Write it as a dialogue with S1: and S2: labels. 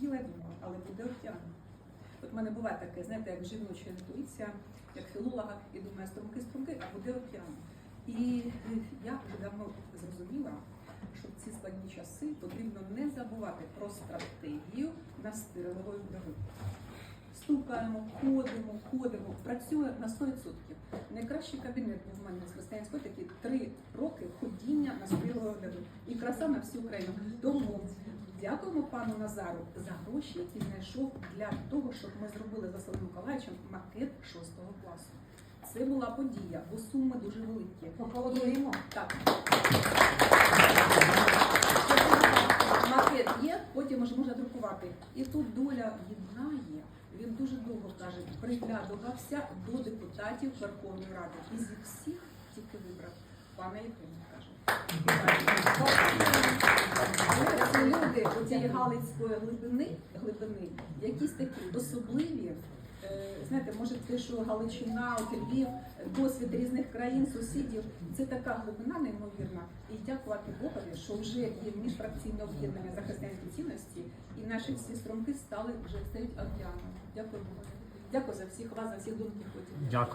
S1: не і думала, але буде океан. От в мене буває таке, знаєте, як жіноча інтуїція, як філолога, і думаю, струмки, струмки, а буде океан. І е, я вже давно зрозуміла, що в ці складні часи потрібно не забувати про стратегію настирливої вдови. Стукаємо, ходимо, ходимо, працює на 100%. Найкращий кабінет був в мене з християнської такі три роки ходіння на спілої вдови. І краса на всю Україну. Тому дякуємо пану Назару за гроші, які знайшов для того, щоб ми зробили за Василем Миколаївичем макет 6 класу. Це була подія, бо суми дуже великі.
S2: Поаплодуємо.
S1: Так. Макет є, потім вже можна друкувати. І тут доля єднає. Він дуже довго каже, приглядувався до депутатів Верховної Ради. І зі всіх тільки вибрав пана Єфремова, каже. Це оцієї Галицької глибини, глибини, якісь такі особливі. Е, Знаєте, може те, що Галичина, Львів, досвід різних країн, сусідів, це така глибина неймовірна. І дякувати Богові, що вже є міжфракційне об'єднання за цінності, і наші всі струмки стали вже стають океаном. Дякую Богові. Дякую за всіх вас, за всіх думки.
S3: Дякую.